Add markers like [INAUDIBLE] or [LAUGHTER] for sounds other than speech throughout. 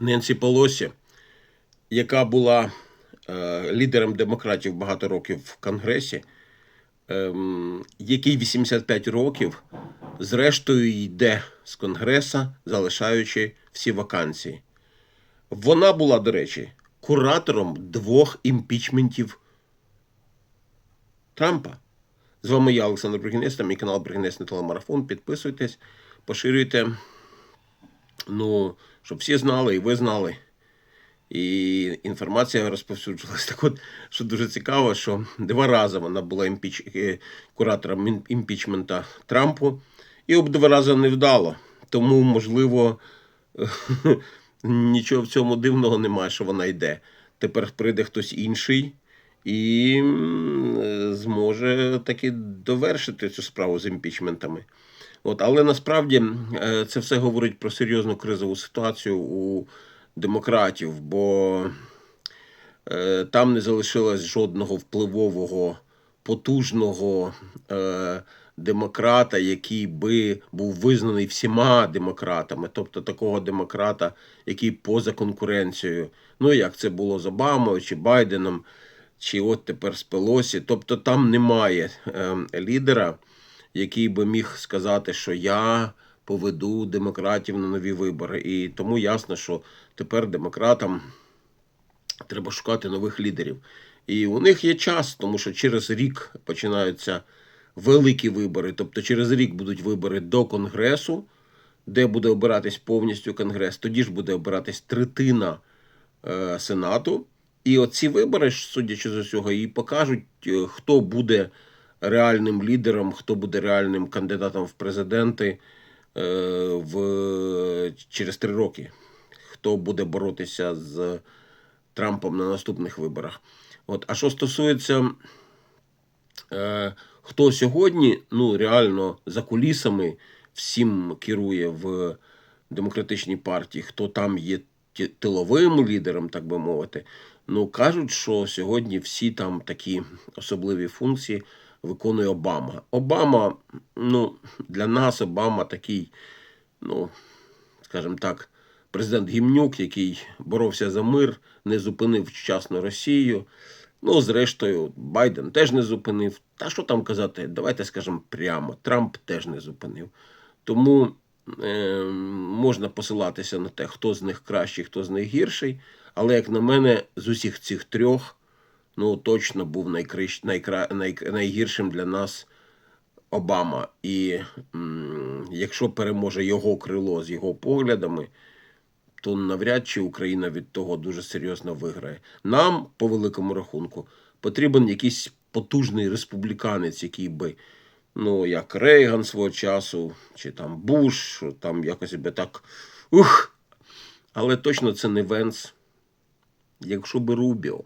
Ненсі Полосі, яка була е, лідером демократів багато років в Конгресі, ем, який 85 років, зрештою йде з Конгреса, залишаючи всі вакансії. Вона була, до речі, куратором двох імпічментів Трампа. З вами я, Олександр Бригінець, та мій канал Бригінець на телемарафон. Підписуйтесь, поширюйте. Ну, щоб всі знали, і ви знали. І інформація розповсюджувалась. Так от, що дуже цікаво, що два рази вона була імпіч... е, куратором імпічмента Трампу, і об два рази не вдало. Тому, можливо, [LAUGHS] нічого в цьому дивного немає, що вона йде. Тепер прийде хтось інший і е, зможе таки довершити цю справу з імпічментами. От, але насправді е, це все говорить про серйозну кризову ситуацію у демократів, бо е, там не залишилось жодного впливового, потужного демократа, який би був визнаний всіма демократами, тобто такого демократа, який поза конкуренцією. Ну як це було з Обамою чи Байденом, чи от тепер з Пелосі. Тобто там немає е, лідера, який би міг сказати, що я поведу демократів на нові вибори. І тому ясно, що тепер демократам треба шукати нових лідерів. І у них є час, тому що через рік починаються великі вибори. Тобто через рік будуть вибори до Конгресу, де буде обиратись повністю Конгрес. Тоді ж буде обиратись третина е, Сенату. І оці вибори, судячи з усього, і покажуть, е, хто буде реальним лідером, хто буде реальним кандидатом в президенти е, в, через три роки. Хто буде боротися з Трампом на наступних виборах. От, а що стосується е, хто сьогодні, ну реально за кулісами всім керує в демократичній партії, хто там є тиловим лідером, так би мовити. Ну кажуть, що сьогодні всі там такі особливі функції виконує Обама. Обама, ну для нас Обама такий, ну скажімо так, президент Гімнюк, який боровся за мир, не зупинив вчасно Росію. Ну, зрештою, Байден теж не зупинив. Та що там казати? Давайте скажемо прямо, Трамп теж не зупинив. Тому е, можна посилатися на те, хто з них кращий, хто з них гірший. Але, як на мене, з усіх цих трьох, ну точно був найкрищ, найкра, най, найгіршим для нас Обама. І м, якщо переможе його крило з його поглядами, то навряд чи Україна від того дуже серйозно виграє. Нам, по великому рахунку, потрібен якийсь потужний республіканець, який би, ну, як Рейган свого часу, чи там Буш, там якось би так. Ух! Але точно це не Венс, якщо би Рубіо.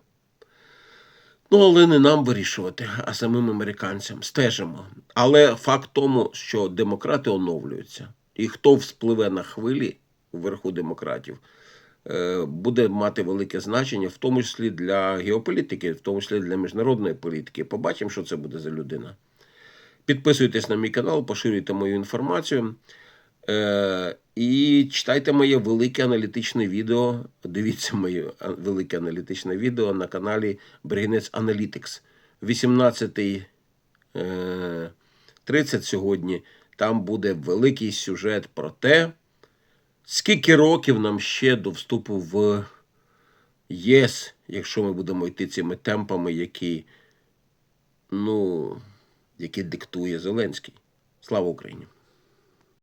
Ну, але не нам вирішувати, а самим американцям стежимо. Але факт тому, що демократи оновлюються, і хто вспливе на хвилі вверху демократів, е, буде мати велике значення, в тому числі для геополітики, в тому числі для міжнародної політики. Побачимо, що це буде за людина. Підписуйтесь на мій канал, поширюйте мою інформацію. Е, і читайте моє велике аналітичне відео. Дивіться моє велике аналітичне відео на каналі Бригінець Analytics. 18.30 сьогодні. Там буде великий сюжет про те, скільки років нам ще до вступу в ЄС, якщо ми будемо йти цими темпами, які, ну, які диктує Зеленський. Слава Україні!